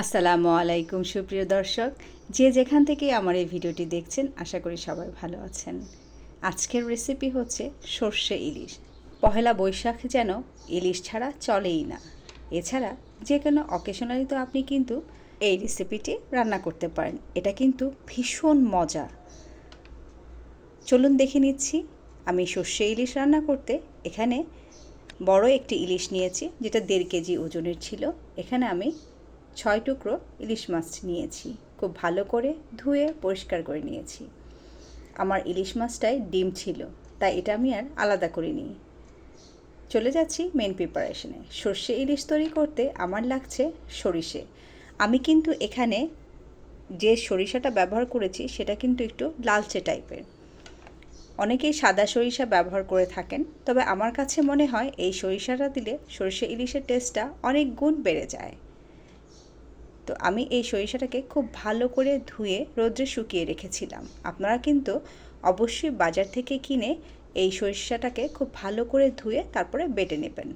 আসসালামু আলাইকুম, সুপ্রিয় দর্শক। যে যেখান থেকে আমার এই ভিডিওটি দেখছেন, আশা করি সবাই ভালো আছেন। আজকের রেসিপি হচ্ছে সর্ষে ইলিশ। পহেলা বৈশাখ যেন ইলিশ ছাড়া চলেই না। এছাড়া যে কোনো অকেশনালি তো আপনি কিন্তু এই রেসিপিটি রান্না করতে পারেন। এটা কিন্তু ভীষণ মজা। চলুন দেখে নিচ্ছি। আমি সর্ষে ইলিশ রান্না করতে এখানে বড় একটি ইলিশ নিয়েছি, যেটা দেড় কেজি ওজনের ছিল। এখানে আমি ছয় টুকরো ইলিশ মাছ নিয়েছি। খুব ভালো করে ধুয়ে পরিষ্কার করে নিয়েছি। আমার ইলিশ মাছটায় ডিম ছিল, তাই এটা আমি আর আলাদা করিনি। চলে যাচ্ছি মেন প্রিপারেশনে সর্ষে ইলিশ তৈরি করতে আমার লাগছে সরিষে। আমি কিন্তু এখানে যে সরিষাটা ব্যবহার করেছি, সেটা কিন্তু একটু লালচে টাইপের। অনেকেই সাদা সরিষা ব্যবহার করে থাকেন, তবে আমার কাছে মনে হয় এই সরিষাটা দিলে সরিষা ইলিশের টেস্টটা অনেক গুণ বেড়ে যায়। তো আমি এই সরিষাটাকে খুব ভালো করে ধুয়ে রোদ্রে শুকিয়ে রেখেছিলাম। আপনারা কিন্তু অবশ্যই বাজার থেকে কিনে এই সরিষাটাকে খুব ভালো করে ধুয়ে তারপরে বেটে নেবেন।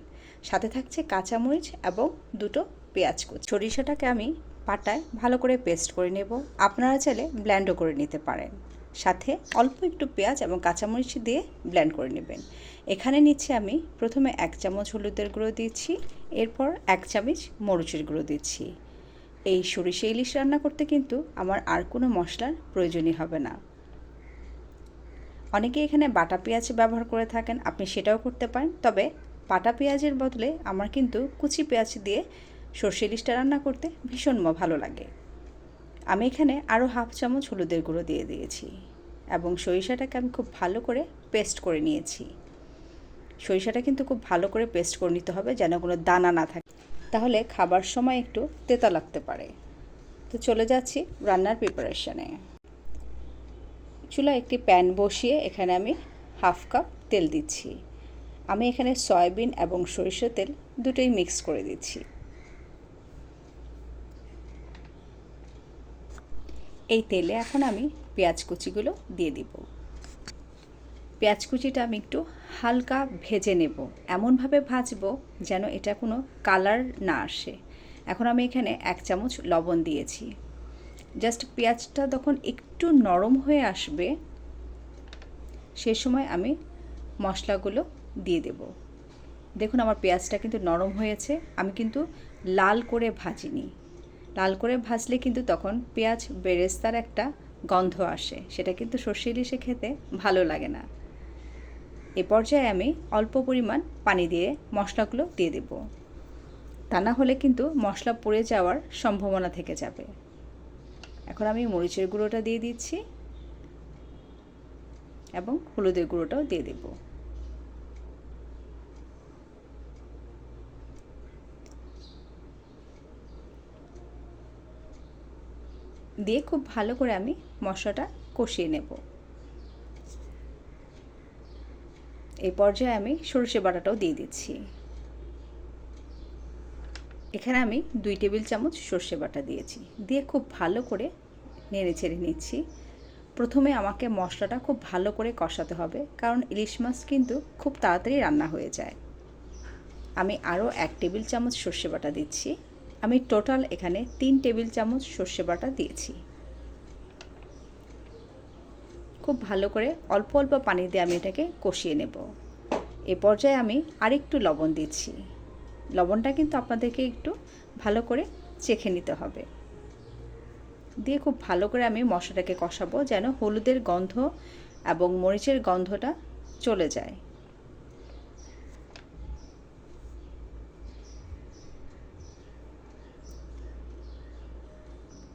সাথে থাকছে কাঁচামরিচ এবং দুটো পেঁয়াজ কুচি। সরিষাটাকে আমি পাটায় ভালো করে পেস্ট করে নেব। আপনারা চাইলে ব্ল্যান্ডও করে নিতে পারেন। সাথে অল্প একটু পেঁয়াজ এবং কাঁচামরিচ দিয়ে ব্ল্যান্ড করে নেবেন। এখানে নিচ্ছি আমি প্রথমে এক চামচ হলুদের গুঁড়ো দিচ্ছি, এরপর এক চামচ মরিচের গুঁড়ো দিচ্ছি। এই সরিষা ইলিশ রান্না করতে কিন্তু আমার আর কোনো মশলার প্রয়োজনই হবে না। অনেকে এখানে বাটা পেঁয়াজ ব্যবহার করে থাকেন, আপনি সেটাও করতে পারেন। তবে বাটা পেঁয়াজের বদলে আমার কিন্তু কুচি পেঁয়াজ দিয়ে সর্ষে ইলিশটা রান্না করতে ভীষণ ভালো লাগে। আমি এখানে আরও হাফ চামচ হলুদের গুঁড়ো দিয়ে দিয়েছি এবং সরিষাটাকে আমি খুব ভালো করে পেস্ট করে নিয়েছি। সরিষাটা কিন্তু খুব ভালো করে পেস্ট করে নিতে হবে যেন কোনো দানা না থাকে। তাহলে খাবার সময় একটু তেতা লাগতে পারে। তো চলে যাচ্ছি রান্নার প্রিপারেশনে চুলা একটি প্যান বসিয়ে এখানে আমি হাফ কাপ তেল দিচ্ছি। আমি এখানে সয়াবিন এবং সরিষা তেল দুটোই মিক্স করে দিচ্ছি। এই তেলে এখন আমি পেঁয়াজ কুচিগুলো দিয়ে দিব। পেঁয়াজ কুচিটা আমি একটু হালকা ভেজে নেব। এমনভাবে ভাজবো যেন এটা কোনো কালার না আসে। এখন আমি এখানে এক চামচ লবণ দিয়েছি। জাস্ট পেঁয়াজটা তখন একটু নরম হয়ে আসবে, সে সময় আমি মশলাগুলো দিয়ে দেব। দেখুন আমার পেঁয়াজটা কিন্তু নরম হয়েছে। আমি কিন্তু লাল করে ভাজিনি। লাল করে ভাজলে কিন্তু তখন পেঁয়াজ বেরেস্তার একটা গন্ধ আসে। সেটা কিন্তু সর্ষে ইলিশে খেতে ভালো লাগে না। এ পর্যায়ে আমি অল্প পরিমাণ পানি দিয়ে মশলাগুলো দিয়ে দেব। তা না হলে কিন্তু মশলা পড়ে যাওয়ার সম্ভাবনা থেকে যাবে। এখন আমি মরিচের গুঁড়োটা দিয়ে দিচ্ছি এবং হলুদের গুঁড়োটাও দিয়ে দেব। দিয়ে খুব ভালো করে আমি মশলাটা কষিয়ে নেব। এই পর্যায়ে আমি সরষে বাটাটাও দিয়ে দিচ্ছি। এখানে আমি দুই টেবিল চামচ সর্ষে বাটা দিয়েছি। দিয়ে খুব ভালো করে নেড়ে ছেড়ে নিচ্ছি। প্রথমে আমাকে মশলাটা খুব ভালো করে কষাতে হবে, কারণ ইলিশ মাছ কিন্তু খুব তাড়াতাড়ি রান্না হয়ে যায়। আমি আরও এক টেবিল চামচ সর্ষে বাটা দিচ্ছি। আমি টোটাল এখানে তিন টেবিল চামচ সর্ষে বাটা দিয়েছি। খুব ভালো করে অল্প অল্প পানি দিয়ে আমি এটাকে কষিয়ে নেব। এ পর্যায়ে আমি আরেকটু লবণ দিচ্ছি। লবণটা কিন্তু আপনাদেরকে একটু ভালো করে চেখে নিতে হবে। দিয়ে খুব ভালো করে আমি মশলাটাকে কষাবো যেন হলুদের গন্ধ এবং মরিচের গন্ধটা চলে যায়।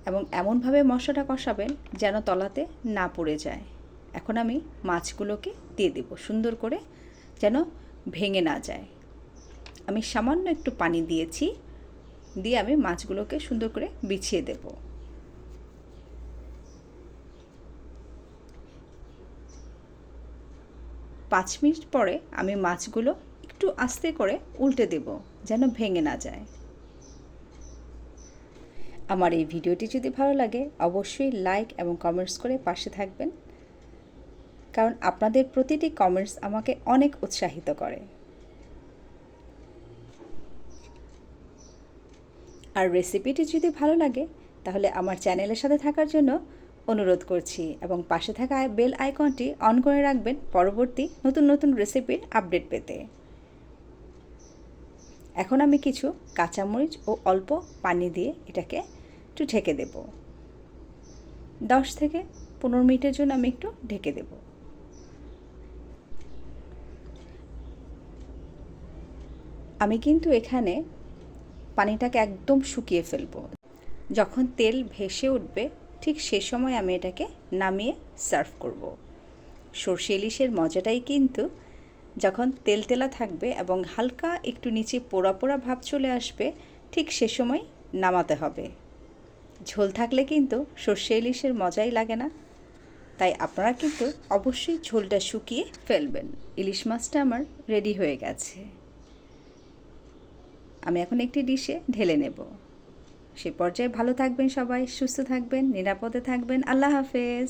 এবং এমনভাবে মশলাটা কষাবেন যেন তলাতে না পড়ে যায়। এখন আমি মাছগুলোকে দিয়ে দেব। সুন্দর করে যেন ভেঙে না যায়। আমি সামান্য একটু পানি দিয়েছি, দিয়ে আমি মাছগুলোকে সুন্দর করে বিছিয়ে দেব। পাঁচ মিনিট পরে আমি মাছগুলো একটু আস্তে করে উল্টে দেব, যেন ভেঙে না যায়। আমার এই ভিডিওটি যদি ভালো লাগে, অবশ্যই লাইক এবং কমেন্টস করে পাশে থাকবেন। কারণ আপনাদের প্রতিটি কমেন্টস আমাকে অনেক উৎসাহিত করে। আর রেসিপিটি যদি ভালো লাগে, তাহলে আমার চ্যানেলের সাথে থাকার জন্য অনুরোধ করছি এবং পাশে থাকা বেল আইকনটি অন করে রাখবেন পরবর্তী নতুন নতুন রেসিপির আপডেট পেতে। এখন আমি কিছু কাঁচামরিচ ও অল্প পানি দিয়ে এটাকে একটু ঢেকে দেব। দশ থেকে পনেরো মিনিটের জন্য আমি একটু ঢেকে দেব। আমি কিন্তু এখানে পানিটাকে একদম শুকিয়ে ফেলব। যখন তেল ভেসে উঠবে, ঠিক সে সময় আমি এটাকে নামিয়ে সার্ভ করব। সর্ষে ইলিশের মজাটাই কিন্তু যখন তেল তেলা থাকবে এবং হালকা একটু নিচে পোড়া পোড়া ভাব চলে আসবে, ঠিক সে সময় নামাতে হবে। ঝোল থাকলে কিন্তু সর্ষে ইলিশের মজাই লাগে না। তাই আপনারা কিন্তু অবশ্যই ঝোলটা শুকিয়ে ফেলবেন। ইলিশ মাছটা আমার রেডি হয়ে গেছে। আমি এখন একটি ডিশে ঢেলে নেব। সে পর্যায়ে ভালো থাকবেন সবাই, সুস্থ থাকবেন, নিরাপদে থাকবেন। আল্লাহ হাফেজ।